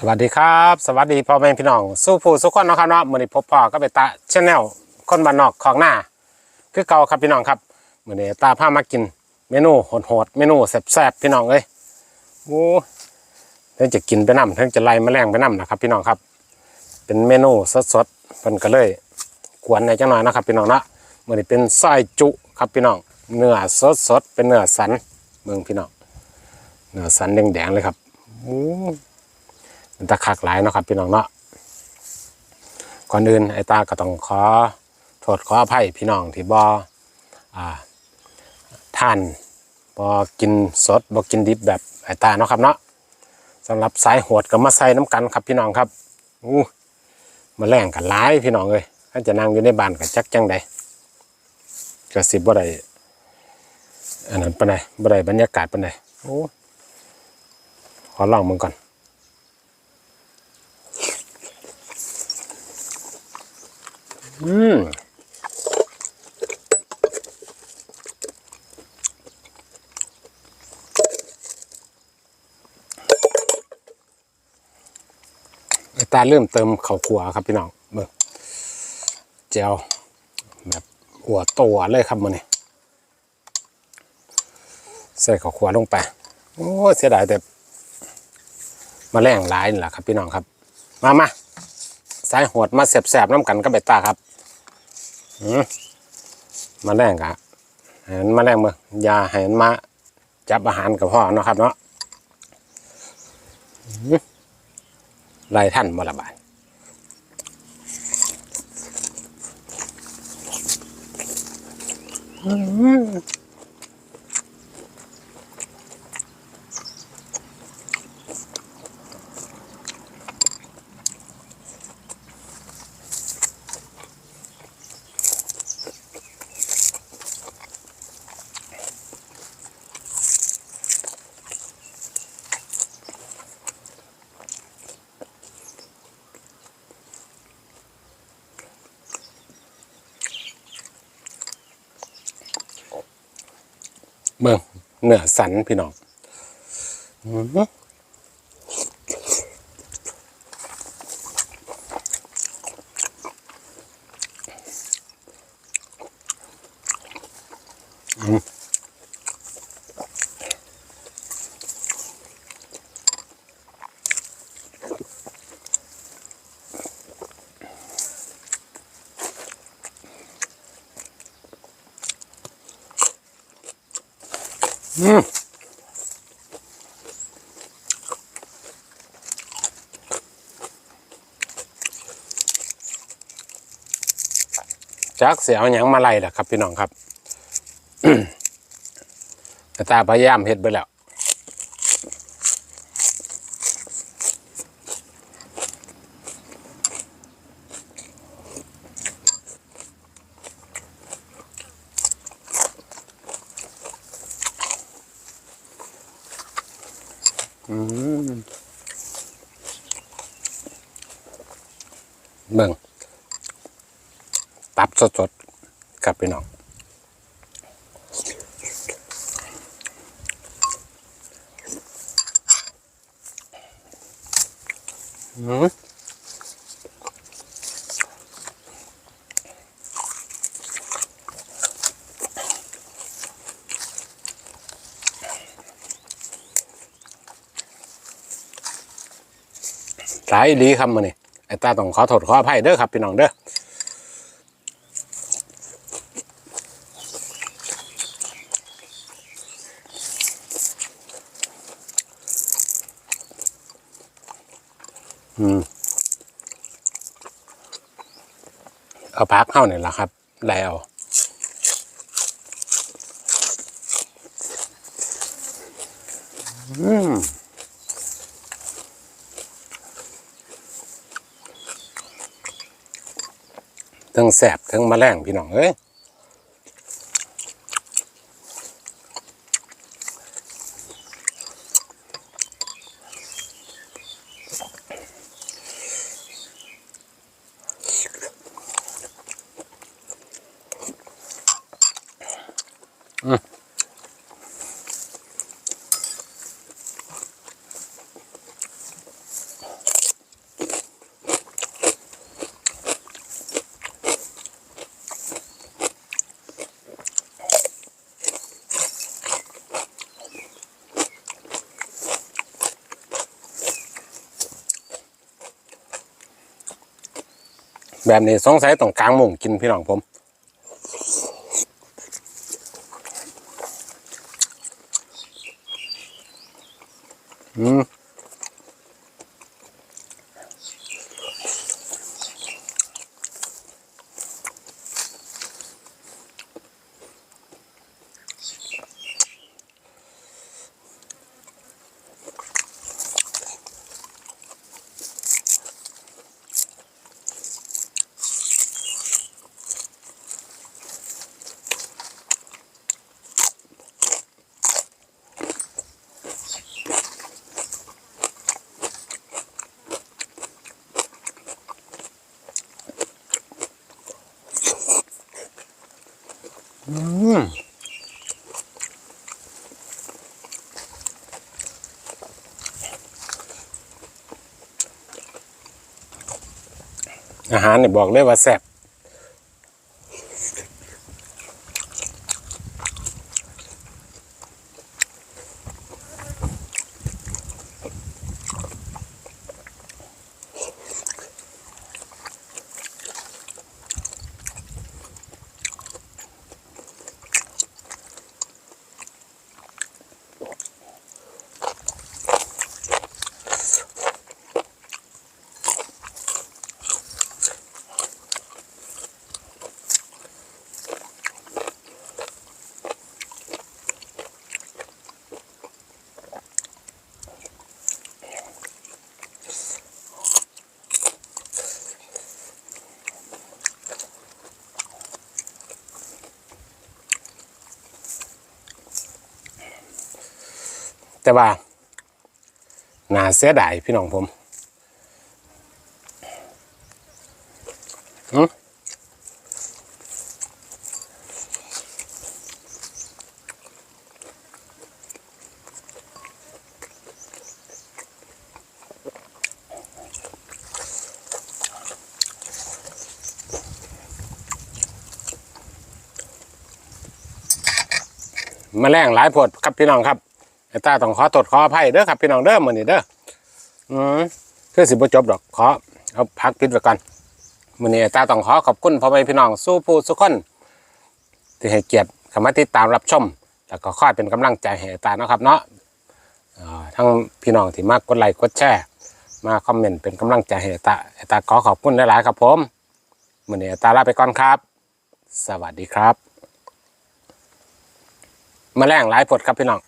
สวัสดีครับ สวัสดีพ่อแม่พี่น้อง สู้ผู้สุขคนนะครับเนาะมือนี้พบพ่อก็ไปตาชแนลคนบ้านนอกของหน้า คือเก่าครับพี่น้องครับมือนี้ตาพามากิน เมนูโหดๆเมนูแซ่บๆพี่น้องเอ้ยโอ้เพิ่งจะกินไปน้ำเพิ่งจะไล่แมลงไปน้ำนะครับ พี่น้องครับ เป็นเมนูสดๆเพิ่นก็เลยกวนในจังหน่อยนะครับ พี่น้องเนาะมือนี้เป็นไส้จุครับพี่น้องเนื้อสดๆเป็นเนื้อสันเมืองพี่น้องเนื้อสันแดงๆเลยครับโอ้ มันตะคักหลายเนาะครับพี่น้องเนาะก่อนอื่นไอ้ตาก็ต้องขอโทษขออภัยพี่น้องที่บ่อ่าท่านบ่กินสดบ่กินดิบแบบไอ้ตาเนาะครับเนาะสำหรับสายโหดก็มาใส่น้ำกันครับพี่น้องครับอู้มาแล่งกันหลายพี่น้องเลยถ้าจะนั่งอยู่ในบ้านก็จักจังใดก็สิบ่ได้อันนั้นปานใดบ่ได้บรรยากาศปานใดโอ้ขอลองมึงก่อน อืมตาเริ่มเติมข้าวขัวครับพี่น้องเบิ่งเจลแบบหัวโตัวเลยครับมันนี่ใส่ข้าวขัวลงไป โอ้เสียดายแต่มาแรงหลายนี่แหละครับพี่น้องครับ มามาสายโหดมาแสบๆน้ำกันก็เบตาครับ มาแรงกะเห็นมาแรงมือยาเห็นมาจับอาหารกับพ่อเนาะครับเนาะลายท่านมาละบาทอืม เบิ่งเนื้อสันพี่น้อง จักเสียเอาหยังมาไล่ล่ะครับ พี่น้องครับแต่ตาพยายามเฮ็ดไปแล้ว เบิ่งตับสดๆกับพี่น้องอืมหลายอีครับมื้อนี้ ไอ้ตาต้องขอโทษขออภัยเด้อครับพี่น้องเด้ออืมเอาพักเข้าเนี่ยแหละครับ แล้วอืม ทั้งแสบทั้งมแมลงพี่น้องเอ้ยอ แบบนี้สงสัยต้องกลางมุงกินพี่น้องผม อืม มอาหารเนี่ยบอกเลยว่าแซ่บ แต่ว่าน่าเสียดายพี่น้องผมอืมแมาแรงหลายผดครับพี่น้องครับ อ้ตาต้องขอตดขออภัยเด้อครับพี่น้องเด้อมื้อนี้เด้ออืมคือสิบ่จบดอกขอเอาพักปิดไว้ก่อนมื้อนี้ไอ้ตาต้องขอขอบคุณพ่อแม่พี่น้องสู้ผู้สุกคนที่ให้เกียรติเข้ามาติดตามรับชม แล้วก็คอยเป็นกำลังใจให้ไอตาเนาะครับเนาะทั้งพี่น้องที่มากกดไลค์กดแชร์มาคอมเมนต์เป็นกำลังใจให้ไอตาไอ้ตาขอขอบคุณหลายๆครับผมมือนี้ไอตาลาไปก่อนครับ สวัสดีครับแมาแรงหลายผดครับพี่น้อง